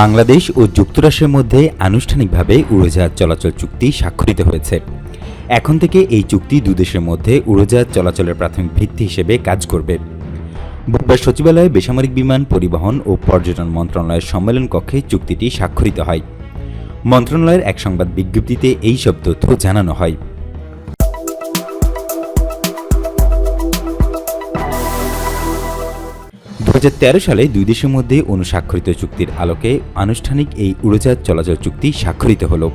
বাংলাদেশ ও যুক্তরাষ্ট্রের মধ্যে আনুষ্ঠানিকভাবে উড়োজাহাজ চলাচল চুক্তি স্বাক্ষরিত হয়েছে। এখন থেকে এই চুক্তি দুদেশের মধ্যে উড়োজাহাজ চলাচলের প্রাথমিক ভিত্তি হিসেবে কাজ করবে। বুধবার সচিবালয়ে বেসামরিক বিমান পরিবহন ও পর্যটন মন্ত্রণালয়ের সম্মেলন কক্ষে চুক্তিটি স্বাক্ষরিত হয়। মন্ত্রণালয়ের এক সংবাদ বিজ্ঞপ্তিতে এই সব তথ্য জানানো হয়। দু হাজার তেরো সালে দুই দেশের মধ্যে অনুস্বাক্ষরিত চুক্তির আলোকে আনুষ্ঠানিক এই উড়োজাহাজ চলাচল চুক্তি স্বাক্ষরিত হল।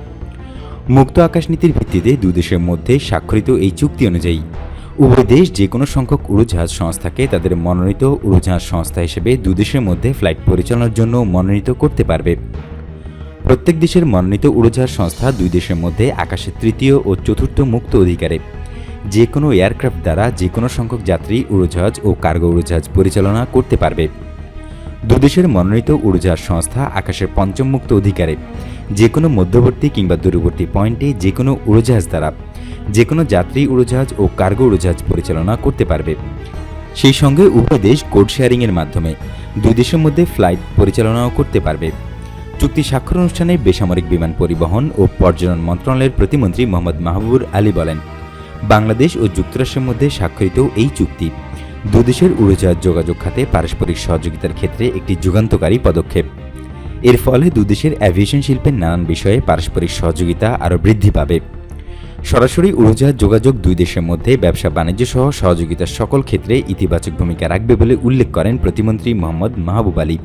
মুক্ত আকাশ নীতির ভিত্তিতে দুই দেশের মধ্যে স্বাক্ষরিত এই চুক্তি অনুযায়ী উভয় দেশ যে কোনো সংখ্যক উড়োজাহাজ সংস্থাকে তাদের মনোনীত উড়োজাহাজ সংস্থা হিসেবে দুই দেশের মধ্যে ফ্লাইট পরিচালনার জন্য মনোনীত করতে পারবে। প্রত্যেক দেশের মনোনীত উড়োজাহাজ সংস্থা দুই দেশের মধ্যে আকাশের তৃতীয় ও চতুর্থ মুক্ত অধিকারে যে কোনো এয়ারক্রাফট দ্বারা যে কোনো সংখ্যক যাত্রী, উড়োজাহাজ ও কার্গো উড়োজাহাজ পরিচালনা করতে পারবে। দুদেশের মনোনীত উড়োজাহাজ সংস্থা আকাশের পঞ্চম মুক্ত অধিকারে। যে কোনো মধ্যবর্তী কিংবা দূরবর্তী পয়েন্টে যে কোনো উড়োজাহাজ দ্বারা যে কোনো যাত্রী, উড়োজাহাজ ও কার্গো উড়োজাহাজ পরিচালনা করতে পারবে। সেই সঙ্গে উভয় দেশ কোড শেয়ারিংয়ের মাধ্যমে দুই দেশের মধ্যে ফ্লাইট পরিচালনাও করতে পারবে। চুক্তি স্বাক্ষর অনুষ্ঠানে বেসামরিক বিমান পরিবহন ও পর্যটন মন্ত্রণালয়ের প্রতিমন্ত্রী মোহাম্মদ মাহবুবুর আলী বলেন বাংলাদেশ ও যুক্তরাষ্ট্রের মধ্যে স্বাক্ষরিত এই চুক্তি। দুদেশের উড়োজাহাজ যোগাযোগ খাতে পারস্পরিক সহযোগিতার ক্ষেত্রে একটি যুগান্তকারী পদক্ষেপ। এর ফলে দুদেশের অ্যাভিয়েশন শিল্পের নানান বিষয়ে পারস্পরিক সহযোগিতা আরও বৃদ্ধি পাবে। সরাসরি উড়োজাহাজ যোগাযোগ দুই দেশের মধ্যে ব্যবসা বাণিজ্য সহ সহযোগিতার সকল ক্ষেত্রে ইতিবাচক ভূমিকা রাখবে বলে উল্লেখ করেন প্রতিমন্ত্রী মোহাম্মদ মাহবুব আলী।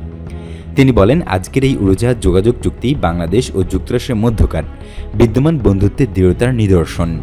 তিনি বলেন, আজকের এই উড়োজাহাজ যোগাযোগ চুক্তি বাংলাদেশ ও যুক্তরাষ্ট্রের মধ্যকার বিদ্যমান বন্ধুত্বের দৃঢ়তার নিদর্শন।